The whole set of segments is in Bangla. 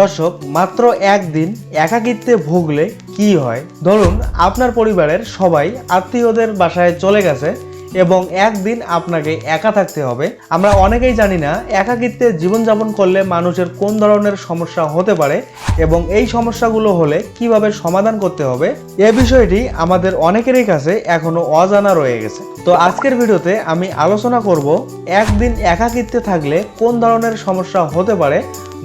দর্শক, মাত্র একদিন একাকিত্বে ভুগলে কি হয়? ধরুন, আপনার পরিবারের সবাই আত্মীয়দের বাসায় চলে গেছে এবং একদিন আপনাকে একা থাকতে হবে। আমরা অনেকেই জানি না একাকিত্বে জীবনযাপন করলে মানুষের কোন ধরনের সমস্যা হতে পারে এবং এই সমস্যাগুলো হলে কীভাবে সমাধান করতে হবে, এ বিষয়টি আমাদের অনেকেরই কাছে এখনও অজানা রয়ে গেছে। তো আজকের ভিডিওতে আমি আলোচনা করব, একদিন একাকিত্বে থাকলে কোন ধরনের সমস্যা হতে পারে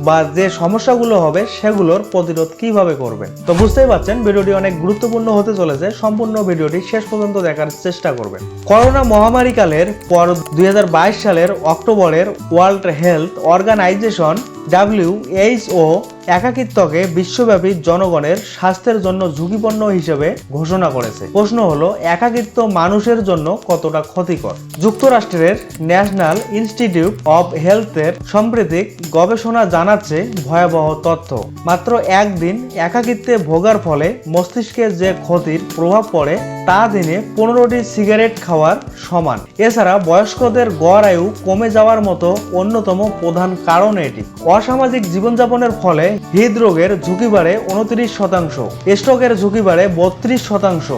বা যে সমস্যাগুলো হবে সেগুলোর প্রতিরোধ কীভাবে করবেন তো বুঝতেই পারছেন, ভিডিওটি অনেক গুরুত্বপূর্ণ হতে চলেছে। সম্পূর্ণ ভিডিওটি শেষ পর্যন্ত দেখার চেষ্টা করবেন। করোনা মহামারীকালের পর দুই হাজার বাইশ সালের অক্টোবরের ওয়ার্ল্ড হেলথ অর্গানাইজেশন ডাব্লিউএইচও একাকিত্বকে বিশ্বব্যাপী জনগণের স্বাস্থ্যের জন্য ঝুঁকিপূর্ণ হিসেবে ঘোষণা করেছে। প্রশ্ন হলো, একাকিত্ব মানুষের জন্য কতটা ক্ষতিকর? যুক্তরাষ্ট্রের ন্যাশনাল ইনস্টিটিউট অব হেলথের সাম্প্রতিক গবেষণা জানাচ্ছে ভয়াবহ তথ্য। মাত্র একদিন একাকিত্বে ভোগার ফলে মস্তিষ্কে যে ক্ষতির প্রভাব পড়ে, তা দিনে পনেরোটি সিগারেট খাওয়ার সমান। এছাড়া বয়স্কদের গড় আয়ু কমে যাওয়ার মতো অন্যতম প্রধান কারণ এটি। অসামাজিক জীবনযাপনের ফলে হৃদরোগের ঝুঁকি বাড়ে উনত্রিশ শতাংশ। স্ট্রোকের ঝুঁকি বাড়ে বত্রিশ শতাংশ।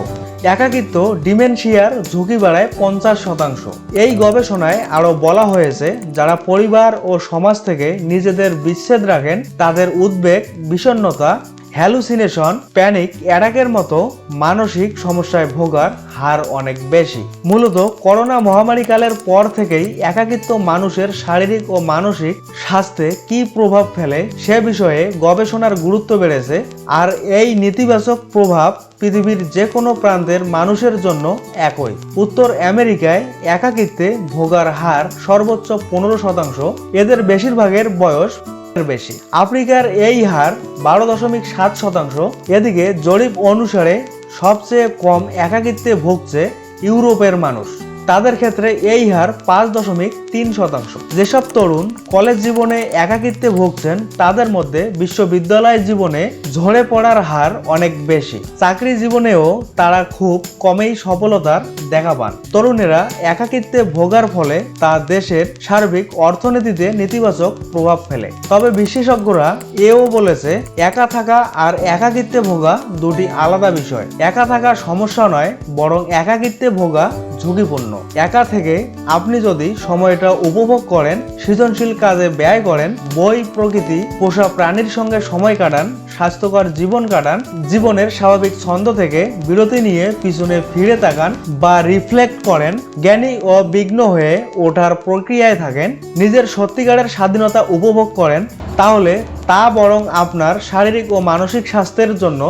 একাকিত্ব, ডিমেনশিয়ার ঝুঁকি বাড়ায় পঞ্চাশ শতাংশ। এই গবেষণায় আরও বলা হয়েছে, যারা পরিবার ও সমাজ থেকে নিজেদের বিচ্ছেদ রাখেন, তাদের উদ্বেগ, বিষণ্ণতা হ্যালুসিনেশন, প্যানিক, অ্যাটাকের মতো মানসিক সমস্যায় ভোগার হার অনেক বেশি। মূলত করোনা মহামারীকালের পর থেকেই একাকিত্ব মানুষের শারীরিক ও মানসিক স্বাস্থ্যে কি প্রভাব ফেলে সে বিষয়ে গবেষণার গুরুত্ব বেড়েছে, আর এই নেতিবাচক প্রভাব পৃথিবীর যে কোনো প্রান্তের মানুষের জন্য একই। উত্তর আমেরিকায় একাকিত্বে ভোগার হার সর্বোচ্চ পনেরো শতাংশ, এদের বেশিরভাগের বয়স বেশি। আফ্রিকার এই হার বারো দশমিক সাত শতাংশ। এদিকে জরিপ অনুসারে সবচেয়ে কম একাকিত্বে ভুগছে ইউরোপের মানুষ। তাদের ক্ষেত্রে এই হার পাঁচ দশমিক তিন শতাংশ। যেসব তরুণ কলেজ জীবনে একাকিত্বে ভুগছেন, তাদের মধ্যে বিশ্ববিদ্যালয় জীবনে ঝরে পড়ার হার অনেক বেশি। চাকরি জীবনেও তারা খুব কমেই সফলতার দেখা পান। তরুণেরা একাকিত্বে ভোগার ফলে তা দেশের সার্বিক অর্থনীতিতে নেতিবাচক প্রভাব ফেলে। তবে বিশেষজ্ঞরা এও বলেছে, একা থাকা আর একাকিত্বে ভোগা দুটি আলাদা বিষয়। একা থাকা সমস্যা নয়, বরং একাকিত্বে ভোগা ঝুঁকিপূর্ণ। একা থেকে আপনি যদি সময়টা উপভোগ করেন, সৃজনশীল কাজে ব্যয় করেন, বই, প্রকৃতি, পোষা প্রাণীর সঙ্গে সময় কাটান, স্বাস্থ্যকর জীবন কাটান, জীবনের স্বাভাবিক ছন্দ থেকে বিরতি নিয়ে পিছনে ফিরে তাকান বা রিফ্লেক্ট করেন, জ্ঞানী ও বিঘ্ন হয়ে ওঠার প্রক্রিয়ায় থাকেন, নিজের সত্যিকারের স্বাধীনতা উপভোগ করেন, তাহলে তা বরং আপনার শারীরিক ও মানসিক স্বাস্থ্যের জন্য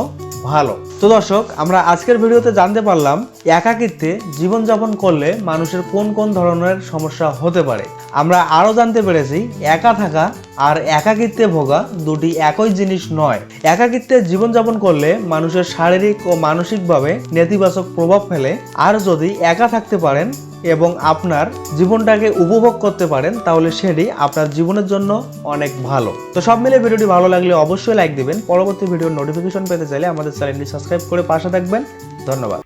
ভালো। তো দর্শক, আমরা আজকের ভিডিওতে জানতে পারলাম, একাকিত্বে জীবনযাপন করলে মানুষের কোন কোন ধরনের সমস্যা হতে পারে। আমরা আরও জানতে পেরেছি, একা থাকা আর একাকিত্বে ভোগা দুটি একই জিনিস নয়। একাকিত্বে জীবনযাপন করলে মানুষের শারীরিক ও মানসিকভাবে নেতিবাচক প্রভাব ফেলে। আর যদি একা থাকতে পারেন এবং আপনার জীবনটাকে উপভোগ করতে পারেন, তাহলে সেটি আপনার জীবনের জন্য অনেক ভালো। তো সব মিলে ভিডিওটি ভালো লাগলে অবশ্যই লাইক দিবেন। পরবর্তী ভিডিওর নোটিফিকেশন পেতে চাইলে আমাদের চ্যানেলটি সাবস্ক্রাইব করে পাশে থাকবেন। ধন্যবাদ।